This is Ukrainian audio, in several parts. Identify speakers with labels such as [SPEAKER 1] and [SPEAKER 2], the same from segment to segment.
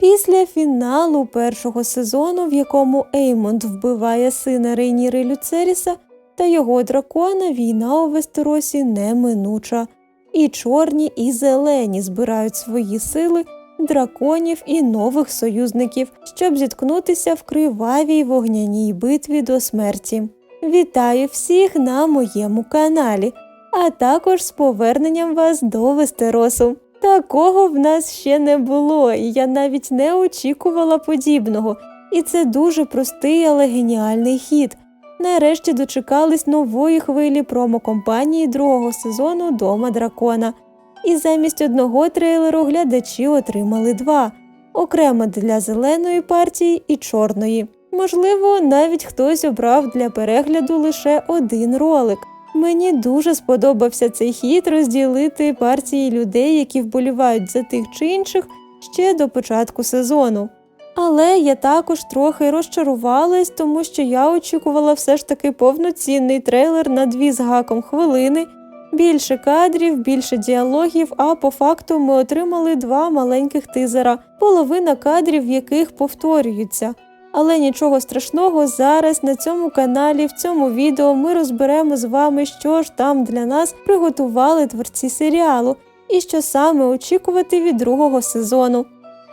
[SPEAKER 1] Після фіналу першого сезону, в якому Еймонд вбиває сина Рейніри Люцеріса та його дракона, війна у Вестеросі неминуча. І чорні, і зелені збирають свої сили, драконів і нових союзників, щоб зіткнутися в кривавій вогняній битві до смерті. Вітаю всіх на моєму каналі, а також з поверненням вас до Вестеросу. Такого в нас ще не було, і я навіть не очікувала подібного. І це дуже простий, але геніальний хід. Нарешті дочекались нової хвилі промокомпанії другого сезону Дома Дракона. І замість одного трейлеру глядачі отримали два окремо для зеленої партії і чорної. Можливо, навіть хтось обрав для перегляду лише один ролик. Мені дуже сподобався цей хід розділити партії людей, які вболівають за тих чи інших ще до початку сезону. Але я також трохи розчарувалась, тому що я очікувала все ж таки повноцінний трейлер на дві з гаком хвилини, більше кадрів, більше діалогів, а по факту ми отримали два маленьких тизера, половина кадрів яких повторюються. Але нічого страшного, зараз на цьому каналі, в цьому відео ми розберемо з вами, що ж там для нас приготували творці серіалу і що саме очікувати від другого сезону.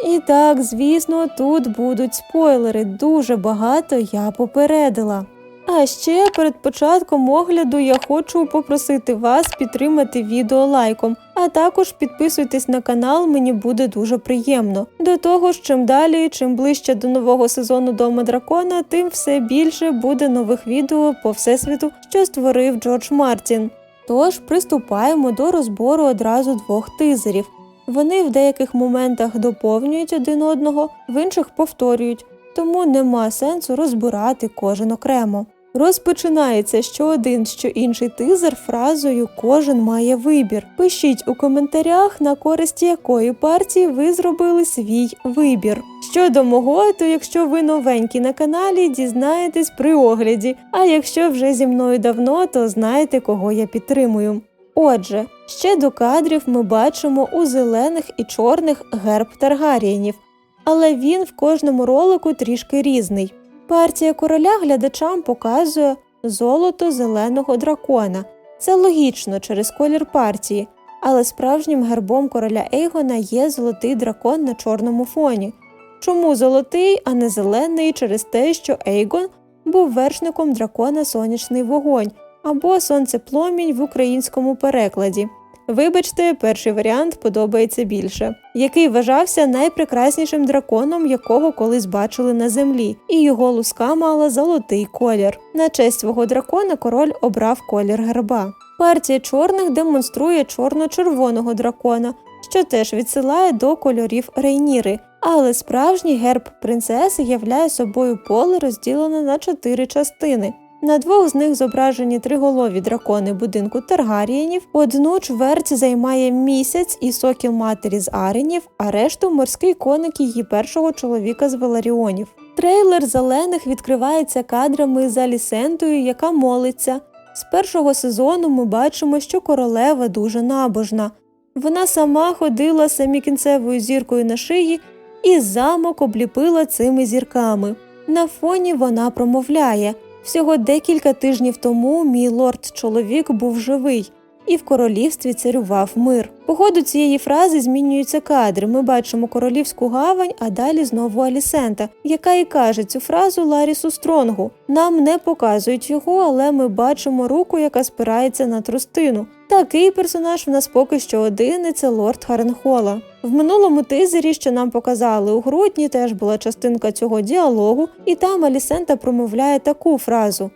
[SPEAKER 1] І так, звісно, тут будуть спойлери, дуже багато я попередила. А ще перед початком огляду я хочу попросити вас підтримати відео лайком, а також підписуйтесь на канал, мені буде дуже приємно. До того ж, чим далі, чим ближче до нового сезону Дома Дракона, тим все більше буде нових відео по всесвіту, що створив Джордж Мартін. Тож приступаємо до розбору одразу двох тизерів. Вони в деяких моментах доповнюють один одного, в інших повторюють, тому нема сенсу розбирати кожен окремо. Розпочинається що один, що інший тизер фразою Кожен має вибір. Пишіть у коментарях, на користь якої партії ви зробили свій вибір. Щодо мого, то якщо ви новенькі на каналі, дізнаєтесь при огляді. А якщо вже зі мною давно, то знаєте, кого я підтримую. Отже, ще до кадрів ми бачимо у зелених і чорних герб Таргарієнів, але він в кожному ролику трішки різний. Партія короля глядачам показує золото зеленого дракона. Це логічно через колір партії, але справжнім гербом короля Ейгона є золотий дракон на чорному фоні. Чому золотий, а не зелений через те, що Ейгон був вершником дракона Сонячний вогонь або Сонцепломінь в українському перекладі. Вибачте, перший варіант подобається більше, який вважався найпрекраснішим драконом, якого колись бачили на землі, і його луска мала золотий колір. На честь свого дракона король обрав колір герба. Партія чорних демонструє чорно-червоного дракона, що теж відсилає до кольорів Рейніри. Але справжній герб принцеси являє собою поле розділене на чотири частини. На двох з них зображені триголові дракони будинку Таргарієнів, одну чверть займає місяць і сокіл матері з Аренів, а решту морський коник її першого чоловіка з Веларіонів. Трейлер зелених відкривається кадрами з Алісентою, яка молиться. З першого сезону ми бачимо, що королева дуже набожна. Вона сама ходила самікінцевою зіркою на шиї і замок обліпила цими зірками. На фоні вона промовляє. Всього декілька тижнів тому мій лорд-чоловік був живий, і в королівстві царював мир. По ходу цієї фрази змінюються кадри. Ми бачимо королівську гавань, а далі знову Алісента, яка і каже цю фразу Ларісу Стронгу. Нам не показують його, але ми бачимо руку, яка спирається на трустину. Такий персонаж в нас поки що один, і це лорд Харенхола. В минулому тизері, що нам показали у грудні, теж була частинка цього діалогу, і там Алісента промовляє таку фразу: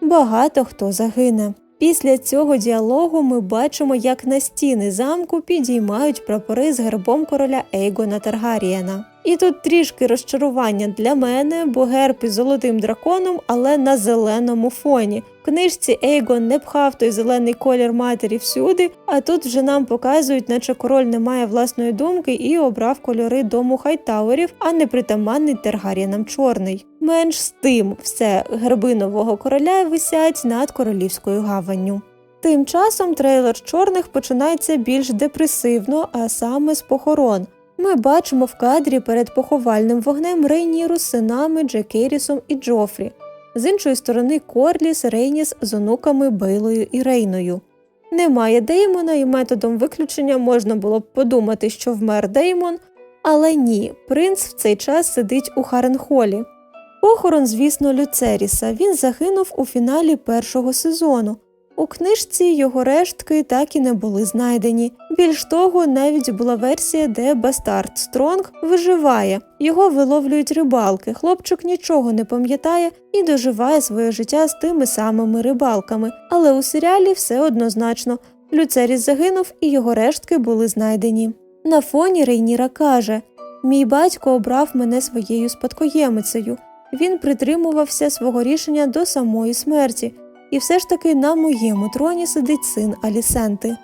[SPEAKER 1] Багато хто загине. Після цього діалогу ми бачимо, як на стіни замку підіймають прапори з гербом короля Ейгона Таргарієна. І тут трішки розчарування для мене, бо герб із золотим драконом, але на зеленому фоні. В книжці Ейгон не пхав той зелений колір матері всюди, а тут вже нам показують, наче король не має власної думки і обрав кольори дому Хайтауерів, а не притаманний Таргарієнам чорний. Менш з тим, все герби нового короля висять над королівською гаванню. Тим часом трейлер чорних починається більш депресивно, а саме з похорон. Ми бачимо в кадрі перед поховальним вогнем Рейніру з синами Джекерісом і Джофрі. З іншої сторони Корліс Рейніс з онуками Бейлою і Рейною. Немає Деймона, і методом виключення можна було б подумати, що вмер Деймон, але ні, принц в цей час сидить у Харенхолі. Похорон, звісно, Люцеріса. Він загинув у фіналі першого сезону. У книжці його рештки так і не були знайдені. Більш того, навіть була версія, де Бастард Стронг виживає. Його виловлюють рибалки. Хлопчик нічого не пам'ятає і доживає своє життя з тими самими рибалками. Але у серіалі все однозначно. Люцеріс загинув і його рештки були знайдені. На фоні Рейніра каже: Мій батько обрав мене своєю спадкоємицею. Він притримувався свого рішення до самої смерті, і все ж таки на моєму троні сидить син Алісенти.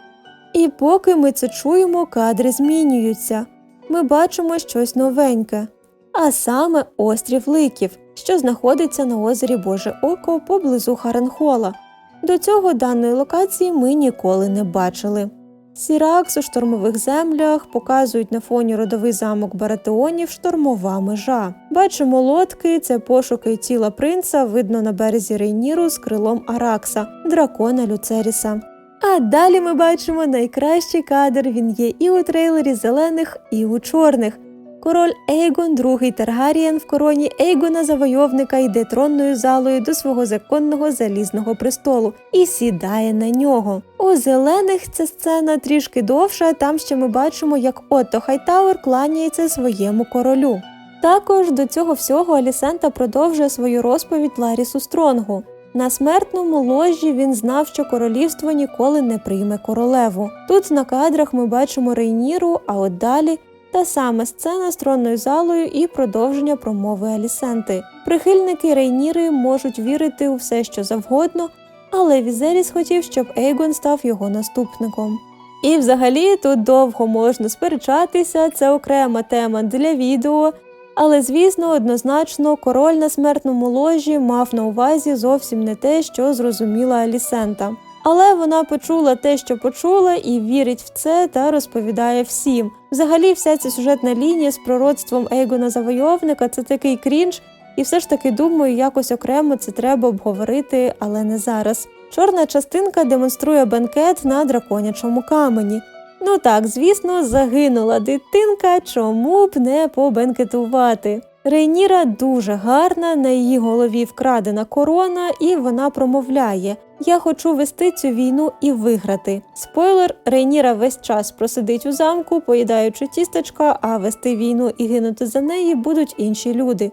[SPEAKER 1] І поки ми це чуємо, кадри змінюються. Ми бачимо щось новеньке, а саме острів Ликів, що знаходиться на озері Боже Око поблизу Харенхола. До цього даної локації ми ніколи не бачили. Сіракс у штормових землях показують на фоні родовий замок Баратеонів штормова межа. Бачимо лодки, це пошуки тіла принца, видно на березі Рейніру з крилом Аракса, дракона Люцеріса. А далі ми бачимо найкращий кадр. Він є і у трейлері зелених, і у чорних. Король Ейгон, другий Таргарієн в короні Ейгона завойовника йде тронною залою до свого законного залізного престолу і сідає на нього. У зелених ця сцена трішки довша. Там ще ми бачимо, як Отто Хайтауер кланяється своєму королю. Також до цього всього Алісента продовжує свою розповідь Ларісу Стронгу. На смертному ложі він знав, що королівство ніколи не прийме королеву. Тут на кадрах ми бачимо Рейніру, а от далі та сама сцена з тронною залою і продовження промови Алісенти. Прихильники Рейніри можуть вірити у все, що завгодно, але Візеріс хотів, щоб Ейгон став його наступником. І взагалі тут довго можна сперечатися, це окрема тема для відео. Але, звісно, однозначно, король на смертному ложі мав на увазі зовсім не те, що зрозуміла Алісента. Але вона почула те, що почула, і вірить в це та розповідає всім. Взагалі, вся ця сюжетна лінія з пророцтвом Ейгона Завойовника це такий крінж, і все ж таки думаю, якось окремо це треба обговорити, але не зараз. Чорна частинка демонструє бенкет на драконячому камені. Ну так, звісно, загинула дитинка, чому б не побенкетувати. Рейніра дуже гарна, на її голові вкрадена корона, і вона промовляє: Я хочу вести цю війну і виграти. Спойлер, Рейніра весь час просидить у замку, поїдаючи тістечка, а вести війну і гинути за неї будуть інші люди.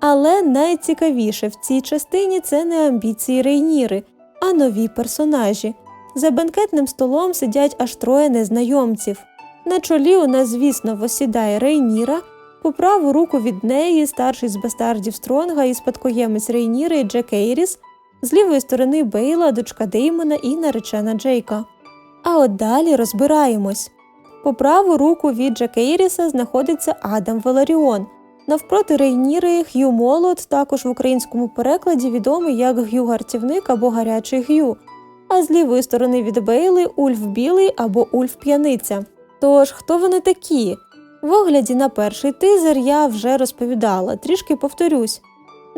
[SPEAKER 1] Але найцікавіше в цій частині це не амбіції Рейніри, а нові персонажі. За бенкетним столом сидять аж троє незнайомців. На чолі у нас, звісно, восідає Рейніра. По праву руку від неї старший з бастардів Стронга і спадкоємець Рейніри Джек Ейріс, з лівої сторони Бейла, дочка Деймона і наречена Джейка. А от далі розбираємось. По праву руку від Джек Ейріса знаходиться Адам Валаріон. Навпроти Рейніри Х'ю Молот, також в українському перекладі відомий як Г'ю Гартівник або Гарячий Г'ю. А з лівої сторони від Бейли Ульф Білий або Ульф П'яниця. Тож, хто вони такі? В огляді на перший тизер я вже розповідала, трішки повторюсь.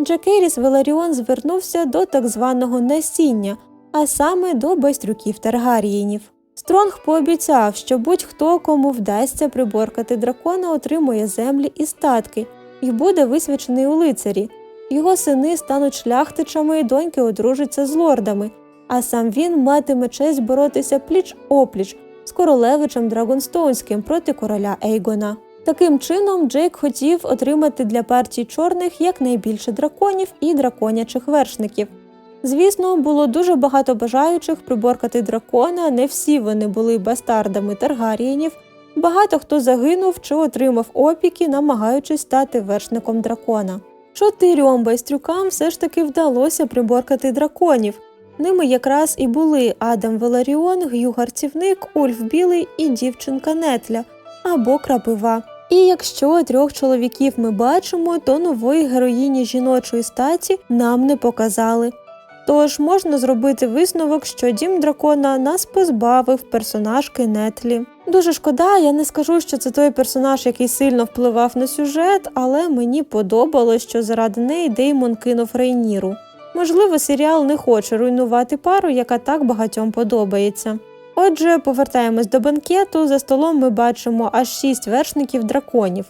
[SPEAKER 1] Джакеріс Веларіон звернувся до так званого насіння, а саме до байстрюків Таргарієнів. Стронг пообіцяв, що будь-хто, кому вдасться приборкати дракона, отримує землі і статки і буде висвячений у лицарі. Його сини стануть шляхтичами, і доньки одружаться з лордами, а сам він матиме честь боротися пліч опліч з королевичем Драгонстоунським проти короля Ейгона. Таким чином, Джейк хотів отримати для партії чорних якнайбільше драконів і драконячих вершників. Звісно, було дуже багато бажаючих приборкати дракона, не всі вони були бастардами Таргарієнів. Багато хто загинув чи отримав опіки, намагаючись стати вершником дракона. Чотирьом байстрюкам все ж таки вдалося приборкати драконів. Ними якраз і були Адам Веларіон, Г'ю Гарцівник, Ульф Білий і дівчинка Нетля або Крапива. І якщо трьох чоловіків ми бачимо, то нової героїні жіночої статі нам не показали. Тож можна зробити висновок, що дім дракона нас позбавив персонажки Нетлі. Дуже шкода, я не скажу, що це той персонаж, який сильно впливав на сюжет, але мені подобалось, що заради неї Деймон кинув Рейніру. Можливо, серіал не хоче руйнувати пару, яка так багатьом подобається. Отже, повертаємось до банкету. За столом ми бачимо аж шість вершників драконів.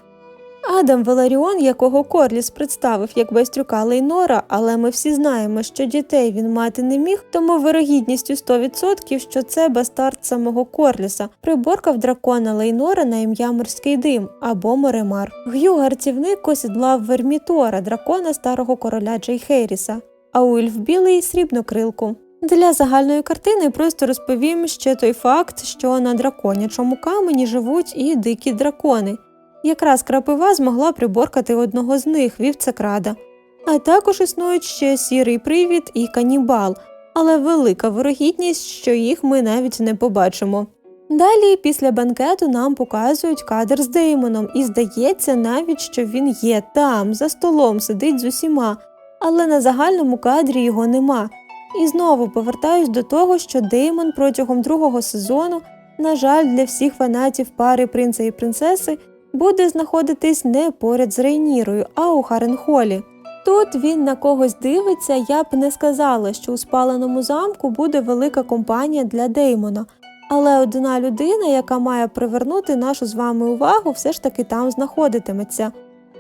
[SPEAKER 1] Адам Веларіон, якого Корліс представив як байстрюка Лейнора, але ми всі знаємо, що дітей він мати не міг, тому вирогідністю 100%, що це бастард самого Корліса, приборкав дракона Лейнора на ім'я Морський Дим або Моремар. Г'ю гарцівник осідлав Вермітора, дракона старого короля Джей Хейріса, а Ульф Білий срібнокрилку. Для загальної картини просто розповім ще той факт, що на драконячому камені живуть і дикі дракони. Якраз крапива змогла приборкати одного з них вівцекрада. А також існують ще сірий привід і канібал, але велика вирогідність, що їх ми навіть не побачимо. Далі, після банкету, нам показують кадр з Деймоном, і здається навіть, що він є там, за столом, сидить з усіма, але на загальному кадрі його нема. І знову повертаюсь до того, що Деймон протягом другого сезону, на жаль, для всіх фанатів пари принца і принцеси буде знаходитись не поряд з Рейнірою, а у Харенхолі. Тут він на когось дивиться, я б не сказала, що у спаленому замку буде велика компанія для Деймона, але одна людина, яка має привернути нашу з вами увагу, все ж таки там знаходитиметься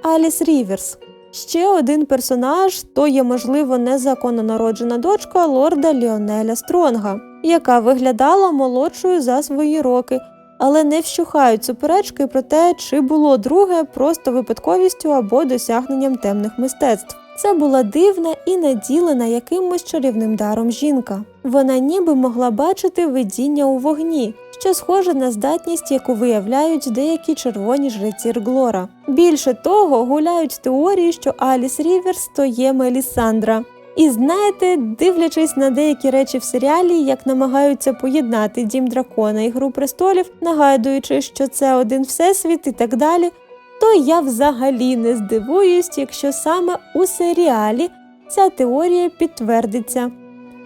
[SPEAKER 1] Аліс Ріверс. Ще один персонаж то є, можливо, незаконно народжена дочка лорда Ліонеля Стронга, яка виглядала молодшою за свої роки, але не вщухають суперечки про те, чи було друге просто випадковістю або досягненням темних мистецтв. Це була дивна і наділена якимось чарівним даром жінка. Вона ніби могла бачити видіння у вогні, що схоже на здатність, яку виявляють деякі червоні жреці Рглора. Більше того, гуляють теорії, що Аліс Ріверс то є Мелісандра. І знаєте, дивлячись на деякі речі в серіалі, як намагаються поєднати дім дракона і гру престолів, нагадуючи, що це один всесвіт і так далі, то я взагалі не здивуюсь, якщо саме у серіалі ця теорія підтвердиться.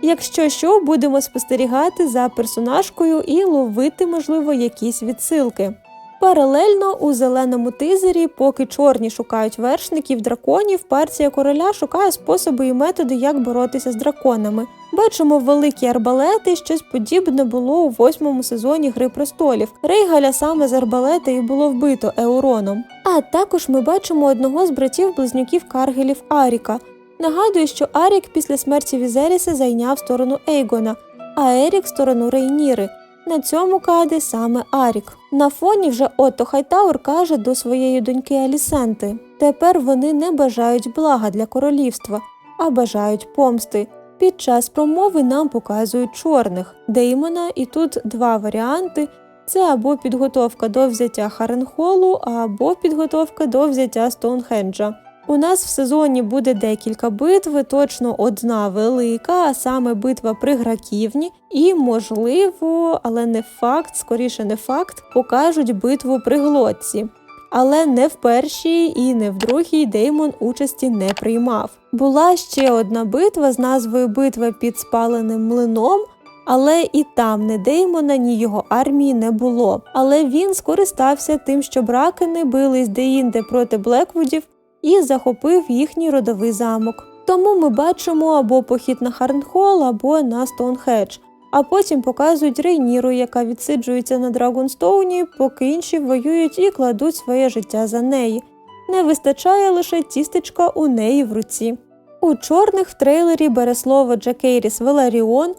[SPEAKER 1] Якщо що, будемо спостерігати за персонажкою і ловити, можливо, якісь відсилки. Паралельно у зеленому тизері, поки чорні шукають вершників драконів, партія короля шукає способи і методи, як боротися з драконами. Бачимо великі арбалети, щось подібне було у восьмому сезоні Гри престолів. Рейгаля саме з арбалета і було вбито Еуроном. А також ми бачимо одного з братів-близнюків Каргелів Аріка. Нагадую, що Арік після смерті Візеріса зайняв сторону Ейгона, а Ерік сторону Рейніри. На цьому кадрі саме Арік. На фоні вже Отто Хайтаур каже до своєї доньки Алісенти: тепер вони не бажають блага для королівства, а бажають помсти. Під час промови нам показують чорних Деймона, і тут два варіанти: це або підготовка до взяття Харенхолу, або підготовка до взяття Стоунхенджа. У нас в сезоні буде декілька битв, точно одна велика, а саме битва при Граківні, і, можливо, але не факт, скоріше не факт, покажуть битву при Глотці. Але не в першій і не в другій Деймон участі не приймав. Була ще одна битва з назвою Битва під спаленим млином. Але і там не Деймона, ні його армії не було. Але він скористався тим, що бракени бились деінде проти Блеквудів і захопив їхній родовий замок. Тому ми бачимо або похід на Харнхол, або на Стоунхедж, а потім показують Рейніру, яка відсиджується на Драгонстоуні, поки інші воюють і кладуть своє життя за неї. Не вистачає лише тістечка у неї в руці. У чорних в трейлері бере слово Джакейріс Веларіон.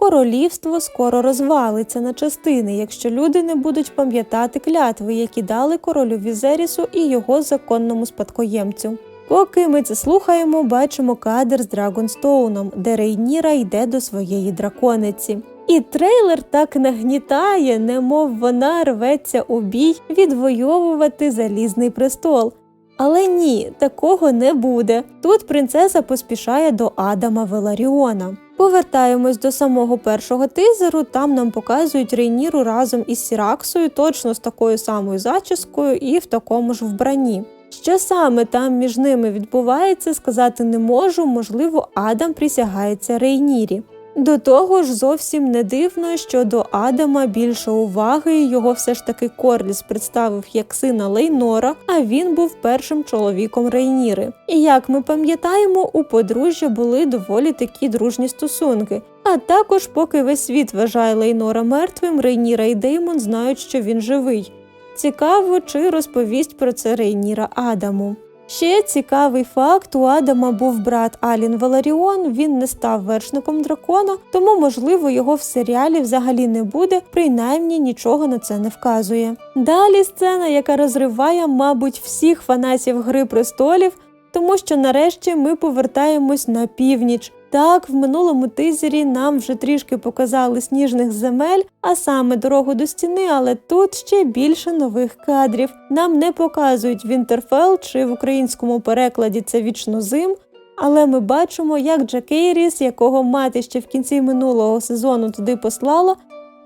[SPEAKER 1] Королівство скоро розвалиться на частини, якщо люди не будуть пам'ятати клятви, які дали королю Візерісу і його законному спадкоємцю. Поки ми це слухаємо, бачимо кадр з Драгонстоуном, де Рейніра йде до своєї дракониці. І трейлер так нагнітає, немов вона рветься у бій відвоювати залізний престол. Але ні, такого не буде. Тут принцеса поспішає до Адама Веларіона. Повертаємось до самого першого тизеру. Там нам показують Рейніру разом із Сіраксою, точно з такою самою зачіскою і в такому ж вбранні. Що саме там між ними відбувається, сказати не можу, можливо, Адам присягається Рейнірі. До того ж, зовсім не дивно, що до Адама більше уваги його все ж таки Корліс представив як сина Лейнора, а він був першим чоловіком Рейніри. І як ми пам'ятаємо, у подружжя були доволі такі дружні стосунки. А також, поки весь світ вважає Лейнора мертвим, Рейніра і Деймон знають, що він живий. Цікаво, чи розповість про це Рейніра Адаму. Ще цікавий факт: у Адама був брат Алін Валаріон. Він не став вершником дракона, тому, можливо, його в серіалі взагалі не буде, принаймні нічого на це не вказує. Далі сцена, яка розриває, мабуть, всіх фанатів Гри престолів, тому що нарешті ми повертаємось на північ. Так, в минулому тизері нам вже трішки показали сніжних земель, а саме дорогу до стіни, але тут ще більше нових кадрів. Нам не показують Вінтерфелл чи в українському перекладі це вічно зим. Але ми бачимо, як Джакейріс, якого мати ще в кінці минулого сезону туди послала,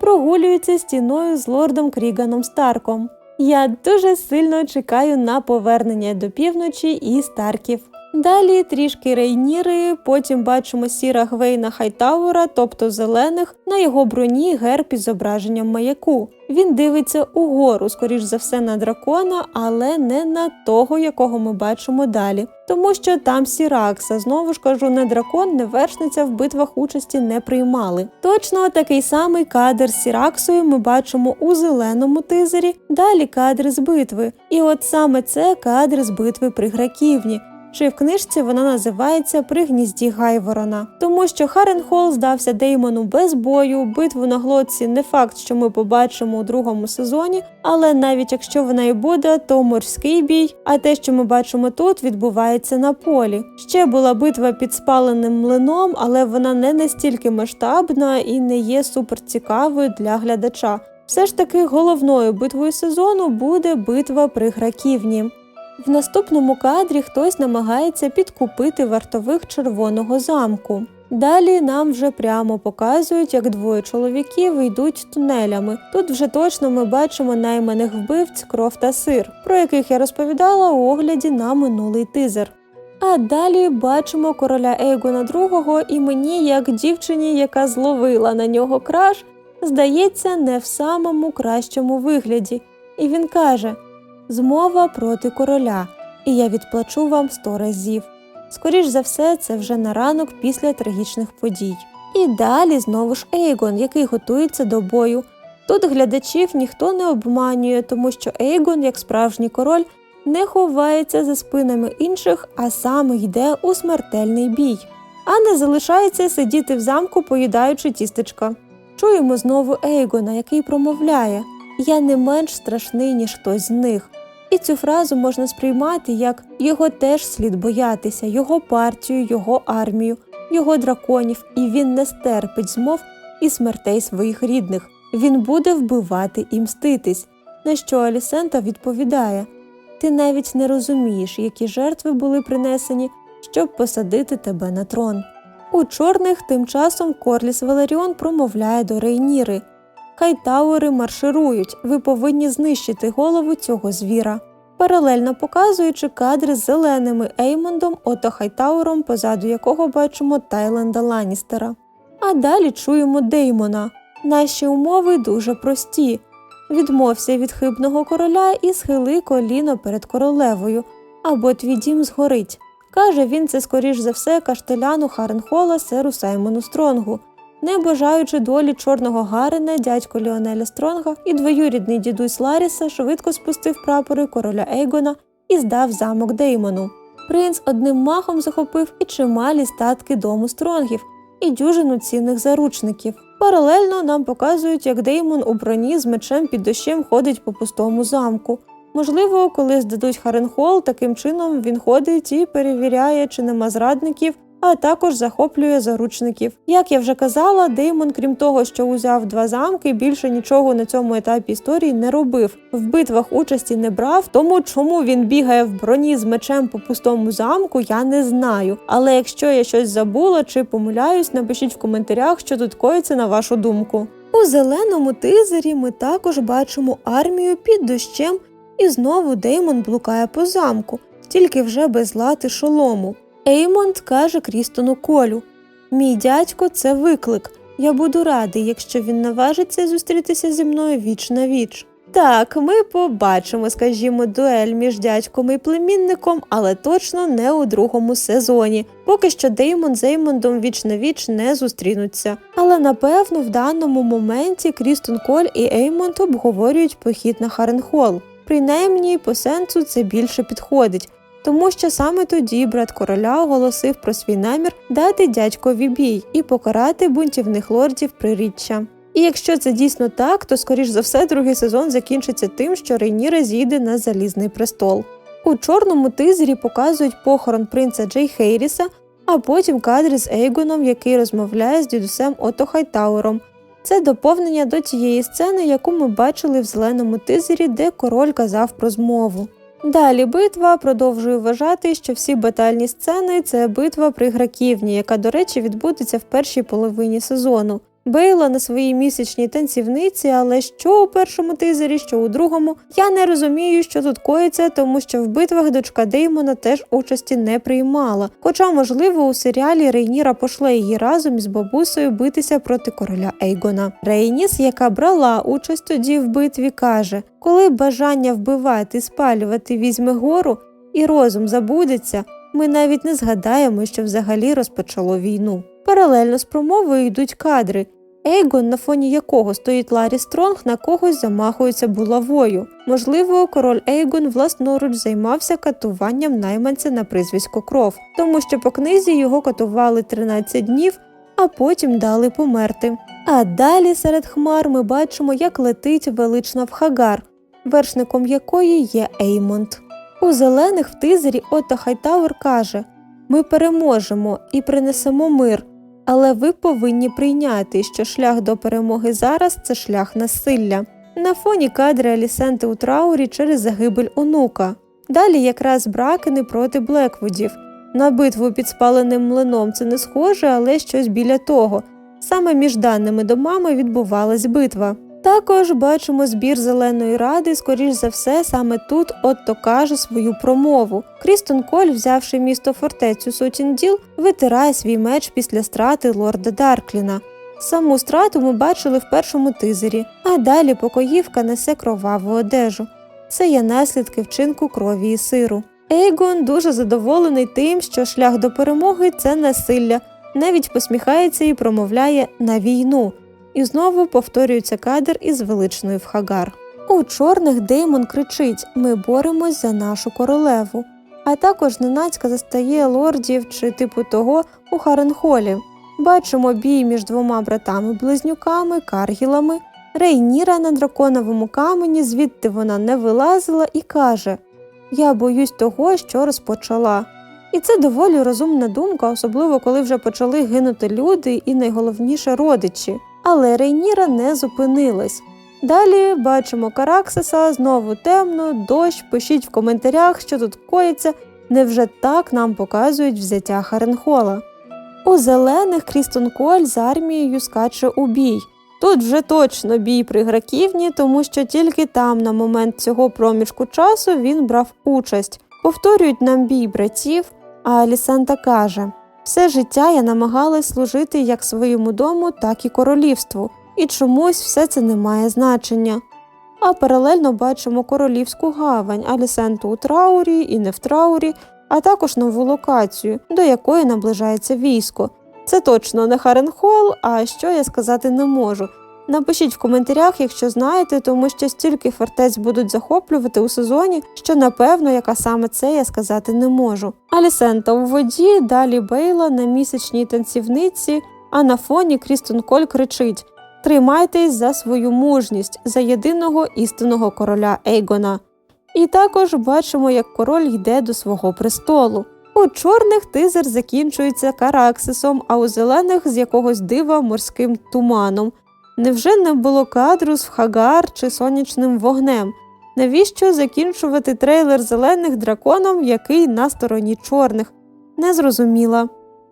[SPEAKER 1] прогулюється стіною з лордом Кріганом Старком. Я дуже сильно чекаю на повернення до півночі і Старків. Далі трішки рейніри, потім бачимо сіра Гвейна Хайтауера, тобто зелених, на його броні герб із зображенням маяку. Він дивиться угору, скоріш за все, на дракона, але не на того, якого ми бачимо далі. Тому що там Сіракса, знову ж кажу, не дракон, не вершниця в битвах участі не приймали. Точно такий самий кадр з Сіраксою ми бачимо у зеленому тизері, далі кадр з битви. І от саме це кадр з битви при Граківні чи в книжці вона називається При гнізді Гайворона, тому що Харенхол здався Деймону без бою. Битву на глотці не факт, що ми побачимо у другому сезоні, але навіть якщо вона і буде, то морський бій. А те, що ми бачимо тут, відбувається на полі. Ще була битва під спаленим млином, але вона не настільки масштабна і не є суперцікавою для глядача. Все ж таки головною битвою сезону буде битва при Граківні. В наступному кадрі хтось намагається підкупити вартових червоного замку. Далі нам вже прямо показують, як двоє чоловіків йдуть тунелями. Тут вже точно ми бачимо найманих вбивць кров та сир, про яких я розповідала у огляді на минулий тизер. А далі бачимо короля Ейгона II і мені, як дівчині, яка зловила на нього краш, здається, не в самому кращому вигляді. І він каже змова проти короля, і я відплачу вам сто разів. Скоріш за все, це вже на ранок після трагічних подій. І далі знову ж Ейгон, який готується до бою. Тут глядачів ніхто не обманює, тому що Ейгон, як справжній король, не ховається за спинами інших, а сам йде у смертельний бій, а не залишається сидіти в замку, поїдаючи тістечка. Чуємо знову Ейгона, який промовляє Я не менш страшний, ніж хтось з них. І цю фразу можна сприймати як його теж слід боятися, його партію, його армію, його драконів, і він не стерпить змов і смертей своїх рідних. Він буде вбивати і мститись. На що Алісента відповідає Ти навіть не розумієш, які жертви були принесені, щоб посадити тебе на трон. У чорних тим часом Корліс Валеріон промовляє до Рейніри Хайтауери марширують, ви повинні знищити голову цього звіра. Паралельно показуючи кадри з зеленими Еймондом, Ото Хайтауром, позаду якого бачимо Тайленда Ланністера. А далі чуємо Деймона. Наші умови дуже прості. Відмовся від хибного короля і схили коліно перед королевою, або твій дім згорить. Каже він це скоріш за все каштеляну Харенхола Серу Саймону Стронгу. Не бажаючи долі чорного Гарена, дядько Ліонеля Стронга і двоюрідний дідусь Ларіса швидко спустив прапори короля Ейгона і здав замок Деймону. Принц одним махом захопив і чималі статки дому Стронгів, і дюжину цінних заручників. Паралельно нам показують, як Деймон у броні з мечем під дощем ходить по пустому замку. Можливо, коли здадуть Харенхол, таким чином він ходить і перевіряє, чи нема зрадників, а також захоплює заручників. Як я вже казала, Деймон, крім того, що узяв два замки, більше нічого на цьому етапі історії не робив. В битвах участі не брав, тому чому він бігає в броні з мечем по пустому замку, я не знаю. Але якщо я щось забула чи помиляюсь, напишіть в коментарях, що тут коїться на вашу думку. У зеленому тизері ми також бачимо армію під дощем, і знову Деймон блукає по замку, тільки вже без лати шолому. Еймонд каже Крістону Колю Мій дядько це виклик. Я буду радий, якщо він наважиться зустрітися зі мною віч на віч. Так, ми побачимо, скажімо, дуель між дядьком і племінником, але точно не у другому сезоні. Поки що Деймон з Еймондом віч на віч не зустрінуться. Але напевно в даному моменті Крістон Коль і Еймонд обговорюють похід на Харенхол. Принаймні, по сенсу це більше підходить, тому що саме тоді брат короля оголосив про свій намір дати дядькові бій і покарати бунтівних лордів приріччя. І якщо це дійсно так, то скоріш за все другий сезон закінчиться тим, що Рейніра зійде на залізний престол. У чорному тизері показують похорон принца Джей Хейріса, а потім кадри з Ейгоном, який розмовляє з дідусем Ото Хайтауером. Це доповнення до тієї сцени, яку ми бачили в зеленому тизері, де король казав про змову. Далі битва продовжує вважати, що всі батальні сцени це битва при Граківні, яка, до речі, відбудеться в першій половині сезону. Бейла на своїй місячній танцівниці, але що у першому тизері, що у другому, я не розумію, що тут коїться, тому що в битвах дочка Деймона теж участі не приймала. Хоча, можливо, у серіалі Рейніра пошле її разом із бабусею битися проти короля Ейгона. Рейніс, яка брала участь тоді в битві, каже: коли бажання вбивати, спалювати візьме гору і розум забудеться, ми навіть не згадаємо, що взагалі розпочало війну. Паралельно з промовою йдуть кадри. Ейгон, на фоні якого стоїть Ларі Стронг, на когось замахується булавою. Можливо, король Ейгон власноруч займався катуванням найманця на прізвисько кров, тому що по книзі його катували 13 днів, а потім дали померти. А далі серед хмар ми бачимо, як летить велична Вхагар, вершником якої є Еймонд. У зелених в тизері Отто Хайтауер каже: Ми переможемо і принесемо мир. Але ви повинні прийняти, що шлях до перемоги зараз це шлях насилля. На фоні кадри Алісенти у траурі через загибель онука. Далі якраз бракини проти Блеквудів. На битву під спаленим млином це не схоже, але щось біля того. Саме між даними домами відбувалась битва. Також бачимо збір Зеленої ради, скоріш за все, саме тут Отто каже свою промову. Крістон Коль, взявши місто фортецю Сутінділ, витирає свій меч після страти лорда Даркліна. Саму страту ми бачили в першому тизері, а далі покоївка несе кроваву одежу. Це є наслідки вчинку крові і сиру. Ейгон дуже задоволений тим, що шлях до перемоги це насилля, навіть посміхається і промовляє на війну. І знову повторюється кадр із величною Вхагар. У чорних Деймон кричить: Ми боремось за нашу королеву. А також ненацька застає лордів чи типу того у Харенхолі. Бачимо бій між двома братами-близнюками, каргілами. Рейніра на драконовому камені, звідти вона не вилазила і каже: Я боюсь того, що розпочала. І це доволі розумна думка, особливо коли вже почали гинути люди і найголовніше родичі. Але Рейніра не зупинилась. Далі бачимо Караксиса, знову темно, дощ. Пишіть в коментарях, що тут коїться. Невже так нам показують взяття Харенхола? У зелених Крістон Коль з армією скаче у бій. Тут вже точно бій при Граківні, тому що тільки там, на момент цього проміжку часу, він брав участь. Повторюють нам бій братів, а Алісанта каже: все життя я намагалась служити як своєму дому, так і королівству, і чомусь все це не має значення. А паралельно бачимо королівську гавань, Алісенту у траурі і не в траурі, а також нову локацію, до якої наближається військо. Це точно не Харенхол, а що я сказати не можу. Напишіть в коментарях, якщо знаєте, тому що стільки фортець будуть захоплювати у сезоні, що напевно, яка саме це я сказати не можу. Алісента у воді, далі Бейла на місячній танцівниці, а на фоні Крістон Коль кричить: Тримайтесь за свою мужність, за єдиного істинного короля Ейгона. І також бачимо, як король йде до свого престолу. У чорних тизер закінчується караксисом, а у зелених з якогось дива морським туманом. Невже не було кадру з Хагар чи сонячним вогнем? Навіщо закінчувати трейлер зелених драконом, який на стороні чорних? Не зрозуміла.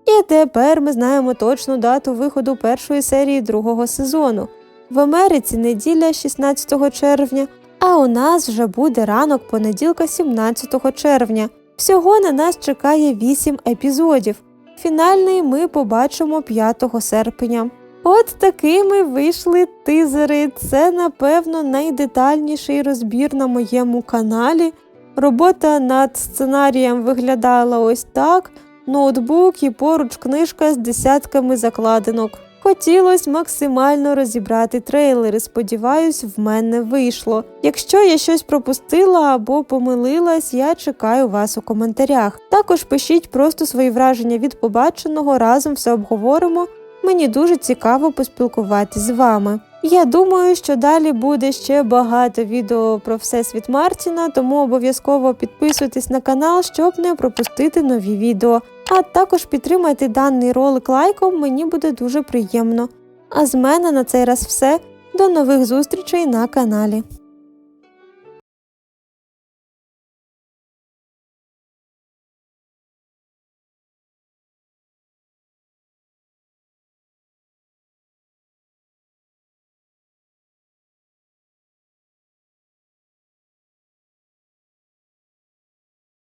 [SPEAKER 1] І тепер ми знаємо точну дату виходу першої серії другого сезону. В Америці неділя 16 червня, а у нас вже буде ранок понеділка 17 червня. Всього на нас чекає 8 епізодів. Фінальний ми побачимо 5 серпня. От такими вийшли тизери. Це, напевно, найдетальніший розбір на моєму каналі. Робота над сценарієм виглядала ось так: ноутбук і поруч книжка з десятками закладинок. Хотілося максимально розібрати трейлери. Сподіваюсь, в мене вийшло. Якщо я щось пропустила або помилилась, я чекаю вас у коментарях. Також пишіть просто свої враження від побаченого, разом все обговоримо. Мені дуже цікаво поспілкуватись з вами. Я думаю, що далі буде ще багато відео про всесвіт Мартіна, тому обов'язково підписуйтесь на канал, щоб не пропустити нові відео. А також підтримайте даний ролик лайком, мені буде дуже приємно. А з мене на цей раз все. До нових зустрічей на каналі.